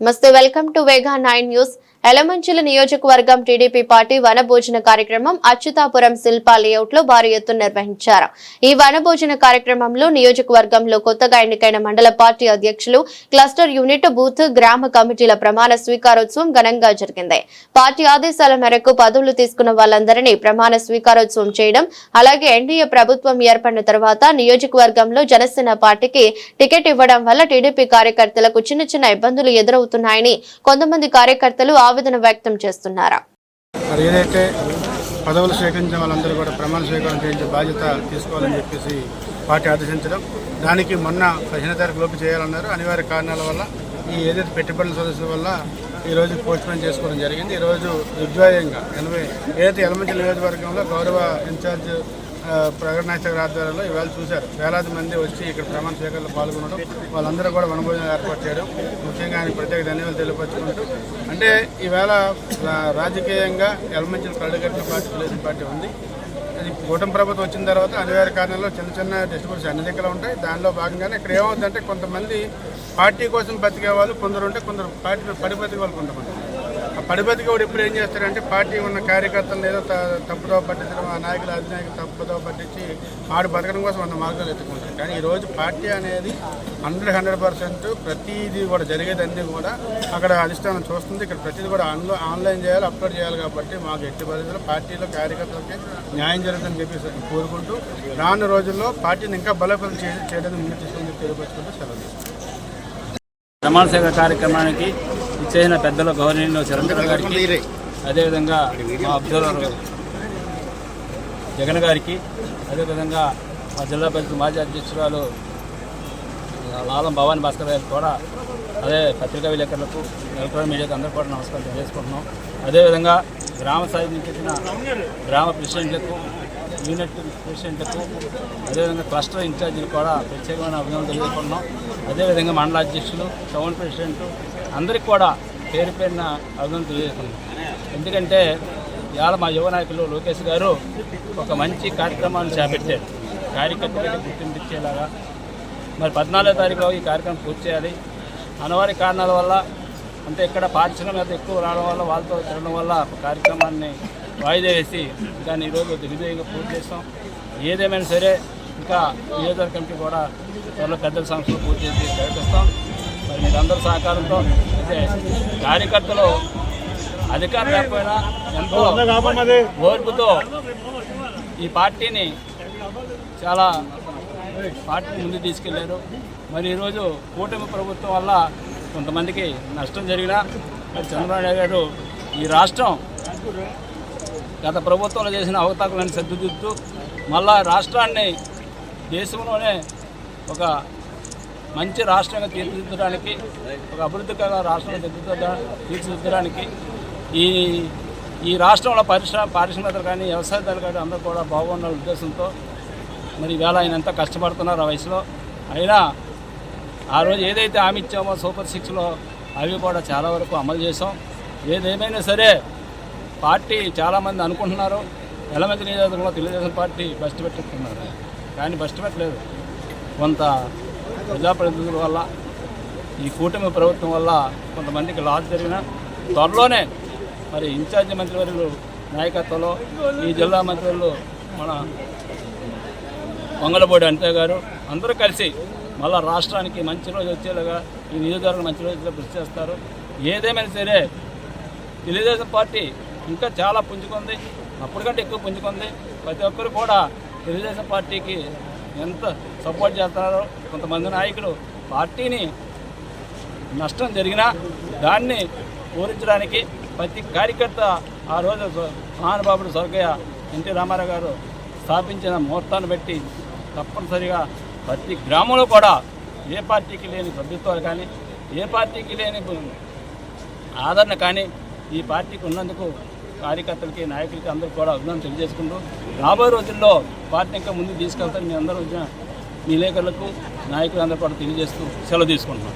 నమస్తే welcome to Vega nine news Yelamanchili నియోజకవర్గం TDP party వనభోజన కార్యక్రమం అచ్యుతాపురం శిల్పా లేఅవుట్లో భారీ ఎత్తున నిర్వహించారు. ఈ వనభోజన కార్యక్రమంలో నియోజకవర్గంలో కొత్తగా ఎన్నికైన మండల పార్టీ అధ్యక్షులు క్లస్టర్ యూనిట్ బూత్ గ్రామ కమిటీల ప్రమాణ స్వీకారోత్సవం ఘనంగా జరిగింది. పార్టీ ఆదేశాల మేరకు పదవులు తీసుకున్న వాళ్ళందరినీ ప్రమాణ స్వీకారోత్సవం చేయడం అలాగే ఎన్డీఏ ప్రభుత్వం ఏర్పడిన తర్వాత నియోజకవర్గంలో జనసేన పార్టీకి టికెట్ ఇవ్వడం వల్ల టీడీపీ కార్యకర్తలకు చిన్న చిన్న ఇబ్బందులు ఎదురవుతున్నాయని కొంతమంది కార్యకర్తలు ఆవేదన వ్యక్తం చేస్తున్నారు? మరి ఏదైతే పదవులు స్వీకరించిన వాళ్ళందరూ కూడా ప్రమాణ స్వీకారం చేయించే బాధ్యత తీసుకోవాలని చెప్పేసి పార్టీ ఆదేశించడం. దానికి మొన్న పదిహేను తారీఖు లోపు చేయాలన్నారు. అనివార్య కారణాల వల్ల ఈ ఏదైతే పెట్టుబడుల సదస్సు వల్ల ఈరోజు పోస్ట్పోన్ చేసుకోవడం జరిగింది. ఈరోజు దిగ్విజయంగా ఎనభై ఏదైతే ఎలమంచి నియోజకవర్గంలో గౌరవ ఇన్ఛార్జ్ ఆ, ప్రకటన ఆధ్వర్యంలో ఇవాళ చూశారు. వేలాది మంది వచ్చి ఇక్కడ ప్రమాణ స్వీకారంలో పాల్గొనడం వాళ్ళందరూ కూడా వనభోజనం ఏర్పాటు చేయడం ముఖ్యంగా ఆయన ప్రత్యేక ధన్యవాదాలు తెలియపరచుకుంటూ అంటే ఈవేళ రాజకీయంగా ఎలమంచిన కళ్ళగట్టిన పార్టీ తెలుగుదేశం పార్టీ ఉంది. అది కూటమి ప్రభుత్వం వచ్చిన తర్వాత అనివార్య కారణాల్లో చిన్న చిన్న డిస్ట్రిబ్యూట్స్ అన్ని దగ్గర ఉంటాయి. దానిలో భాగంగానే ఇక్కడ ఏమవుతుందంటే కొంతమంది పార్టీ కోసం బతికే వాళ్ళు కొందరు ఉంటే కొందరు పార్టీ పడి బతికే వాళ్ళు కొంతమంది. పడిపతి కూడా ఇప్పుడు ఏం చేస్తారంటే పార్టీ ఉన్న కార్యకర్తలను ఏదో త- తప్పుదో పట్టించడం ఆ నాయకులు అధినాయకులు తప్పుదో పట్టించి ఆడు బతకడం కోసం వంద మార్గాలు ఎత్తుకుంటారు కానీ ఈరోజు పార్టీ అనేది హండ్రెడ్ హండ్రెడ్ పర్సెంట్ ప్రతిదీ కూడా జరిగేదన్నీ కూడా అక్కడ అధిష్టానం చూస్తుంది. ఇక్కడ ప్రతిదీ కూడా ఆన్లో ఆన్లైన్ చేయాలి అప్లోడ్ చేయాలి కాబట్టి మాకు ఎట్టి పరిధిలో పార్టీలో కార్యకర్తలకి న్యాయం జరుగుతుందని చెప్పి కోరుకుంటూ రానున్న రోజుల్లో పార్టీని ఇంకా బలోపేతం చేయడం చేయడానికి ముందు తీసుకుని తెలియపరుచుకుంటూ సెలవు ప్రమాణ సేవ కార్యక్రమానికి ఇచ్చేసిన పెద్దలు గౌరవనీయులు చిరంజీవి గారికి అదేవిధంగా మా అబ్జర్వర్ జగన్ గారికి అదేవిధంగా మా జిల్లా పరిషత్ మాజీ అధ్యక్షురాలు లాలం భవాని భాస్కర్ గారికి కూడా అదే పత్రికా విలేకరులకు ఎలక్ట్రానిక్ మీడియాకు అందరూ కూడా నమస్కారం తెలియజేసుకుంటున్నాం. అదేవిధంగా గ్రామ స్థాయి నుంచి వచ్చిన గ్రామ ప్రెసిడెంట్లకు యూనిట్ ప్రెసిడెంట్లకు అదేవిధంగా క్లస్టర్ ఇన్ఛార్జీలు కూడా ప్రత్యేకమైన అభినందనలు తెలియజేసుకుంటున్నాం. అదేవిధంగా మండల అధ్యక్షులు టౌన్ ప్రెసిడెంట్ అందరికీ కూడా పేరు పేరున అభినందనలు తెలియజేసుకుంటున్నాం ఎందుకంటే ఇవాళ మా యువ నాయకులు లోకేష్ గారు ఒక మంచి కార్యక్రమాన్ని చేపట్టారు. కార్యకర్తలకు గుర్తింపు ఇచ్చేలాగా. మరి పద్నాలుగో తారీఖులో ఈ కార్యక్రమం పూర్తి చేయాలి. అనివార్య కారణాల వల్ల అంటే ఇక్కడ పారిశ్రామికత ఎక్కువ రావడం వల్ల వాళ్ళతో తిరగడం వల్ల కార్యక్రమాన్ని వాయిదా వేసి దాన్ని ఈరోజు దిగ్విజయంగా పూర్తి చేస్తాం. ఏదేమైనా సరే ఇంకా నియోజకవర్గ కూడా త్వరలో పెద్దల సంస్థలు పూర్తి చేసి ప్రకటిస్తాం మరి మీరందరి సహకారంతో కార్యకర్తలు అధికారం లేకపోయినా ఎంతో ఓర్పుతో ఈ పార్టీని చాలా పార్టీని ముందు తీసుకెళ్ళారు. మరి ఈరోజు కూటమి ప్రభుత్వం వల్ల కొంతమందికి నష్టం జరిగినా మరి చంద్రబాబు నాయుడు గారు ఈ రాష్ట్రం గత ప్రభుత్వంలో చేసిన అవతాకులను సర్దిద్దుతూ మళ్ళా రాష్ట్రాన్ని దేశంలోనే ఒక మంచి రాష్ట్రంగా తీర్చిదిద్దడానికి ఒక అభివృద్ధికర రాష్ట్రంగా తీర్చిదిద్ద తీర్చిదిద్దడానికి ఈ ఈ రాష్ట్రంలో పరిశ్రమ పారిశ్రామికలు కానీ వ్యవసాయదారులు కానీ అందరూ కూడా బాగున్న ఉద్దేశంతో మరి ఈవేళ ఆయన ఎంత కష్టపడుతున్నారు ఆ వయసులో. అయినా ఆ రోజు ఏదైతే హామీ ఇచ్చామో సూపర్ సిక్స్లో అవి కూడా చాలా వరకు అమలు చేసాం ఏదేమైనా సరే పార్టీ చాలామంది అనుకుంటున్నారు. ఎలమంది నియోజకవర్గంలో తెలుగుదేశం పార్టీ బస్ట్ పెట్టుకున్నారు కానీ బస్ట్ పెట్టలేదు. కొంత ప్రజాప్రతినిధుల వల్ల ఈ కూటమి ప్రభుత్వం వల్ల కొంతమందికి లాస్ జరిగిన త్వరలోనే మరి ఇన్ఛార్జి మంత్రివర్యులు నాయకత్వంలో ఈ జిల్లా మంత్రులు మన మంగళబోడి అంతే గారు అందరూ కలిసి మళ్ళా రాష్ట్రానికి మంచి రోజు వచ్చేలాగా ఈ నియోజకవర్గం మంచి రోజుల్లో కృషి చేస్తారు. ఏదేమైనా సరే తెలుగుదేశం పార్టీ ఇంకా చాలా పుంజుకుంది అప్పటికంటే ఎక్కువ పుంజుకుంది. ప్రతి ఒక్కరు కూడా తెలుగుదేశం పార్టీకి ఎంత సపోర్ట్ చేస్తున్నారో కొంతమంది నాయకులు. పార్టీని నష్టం జరిగినా దాన్ని పూరించడానికి ప్రతి కార్యకర్త ఆ రోజు మహానుభావుడు స్వర్గయ్య ఎన్టీ రామారావు గారు స్థాపించిన ముహూర్తాన్ని బట్టి తప్పనిసరిగా ప్రతి గ్రామంలో కూడా ఏ పార్టీకి లేని సభ్యత్వాలు కానీ ఏ పార్టీకి లేని ఆదరణ కానీ ఈ పార్టీకి ఉన్నందుకు కార్యకర్తలకి నాయకులకి అందరికీ కూడా అభినందన తెలియజేసుకుంటూ రాబోయే రోజుల్లో పార్టీ ఇంకా ముందుకు తీసుకెళ్తారు మీ అందరూ విలేకరులకు నాయకులందరూ కూడా తెలియజేస్తూ సెలవు తీసుకుంటున్నాం.